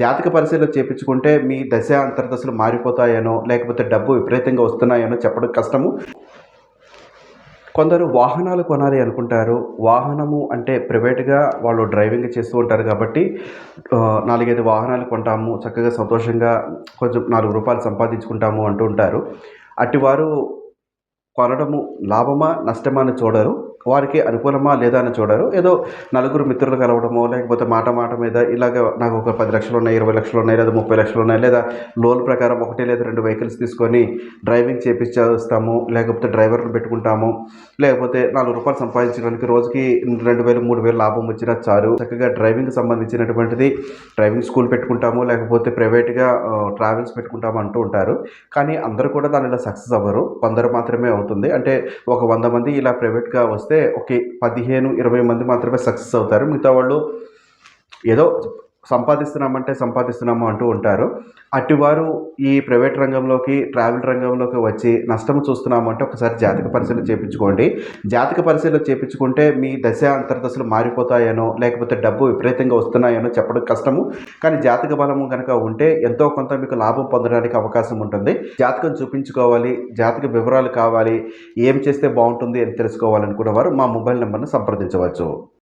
జాతక పరిశీలన చేయించుకుంటే మీ దశ అంతర్దశలు మారిపోతాయనో లేకపోతే డబ్బు విపరీతంగా వస్తున్నాయనో చెప్పడం కష్టము. కొందరు వాహనాలు కొనాలి అనుకుంటారు. వాహనము అంటే ప్రైవేట్గా వాళ్ళు డ్రైవింగ్ చేస్తూ ఉంటారు కాబట్టి నాలుగైదు వాహనాలు కొంటాము చక్కగా సంతోషంగా కొంచెం నాలుగు రూపాయలు సంపాదించుకుంటాము అంటూ ఉంటారు. అటివారు కొనడము లాభమా నష్టమా అని చూడరు. వారికి అనుకూలమా లేదా అని చూడరు. ఏదో నలుగురు మిత్రులు కలవడమో లేకపోతే మాట మాట మీద ఇలాగ నాకు ఒక పది లక్షలు ఉన్నాయి ఇరవై లక్షలు ఉన్నాయి లేదా ముప్పై లక్షలు ఉన్నాయి లేదా లోన్ ప్రకారం ఒకటి లేదా రెండు వెహికల్స్ తీసుకొని డ్రైవింగ్ చేపించేస్తాము లేకపోతే డ్రైవర్ని పెట్టుకుంటాము లేకపోతే నాలుగు రూపాయలు సంపాదించడానికి రోజుకి రెండు వేలు మూడు వేలు లాభం వచ్చినా చాలు. చక్కగా డ్రైవింగ్ సంబంధించినటువంటిది డ్రైవింగ్ స్కూల్ పెట్టుకుంటాము లేకపోతే ప్రైవేట్గా ట్రావెల్స్ పెట్టుకుంటాము అంటూ ఉంటారు. కానీ అందరూ కూడా దానిలో సక్సెస్ అవ్వరు. కొందరు మాత్రమే అవుతుంది. అంటే ఒక వంద మంది ఇలా ప్రైవేట్గా వస్తే ఒక పదిహేను ఇరవై మంది మాత్రమే సక్సెస్ అవుతారు. మిగతా వాళ్ళు ఏదో సంపాదిస్తున్నామంటే సంపాదిస్తున్నాము అంటూ ఉంటారు. అటువారు ఈ ప్రైవేట్ రంగంలోకి ట్రావెల్ రంగంలోకి వచ్చి నష్టం చూస్తున్నాము అంటే ఒకసారి జాతక పరిశీలన చేయించుకోండి జాతక పరిశీలన చేయించుకుంటే మీ దశ అంతర్దశలు మారిపోతాయనో లేకపోతే డబ్బు విపరీతంగా వస్తున్నాయనో చెప్పడం కష్టము. కానీ జాతక బలము కనుక ఉంటే ఎంతో కొంత మీకు లాభం పొందడానికి అవకాశం ఉంటుంది. జాతకం చూపించుకోవాలి జాతక వివరాలు కావాలి ఏం చేస్తే బాగుంటుంది అని తెలుసుకోవాలనుకున్న వారు మా మొబైల్ నెంబర్ను సంప్రదించవచ్చు.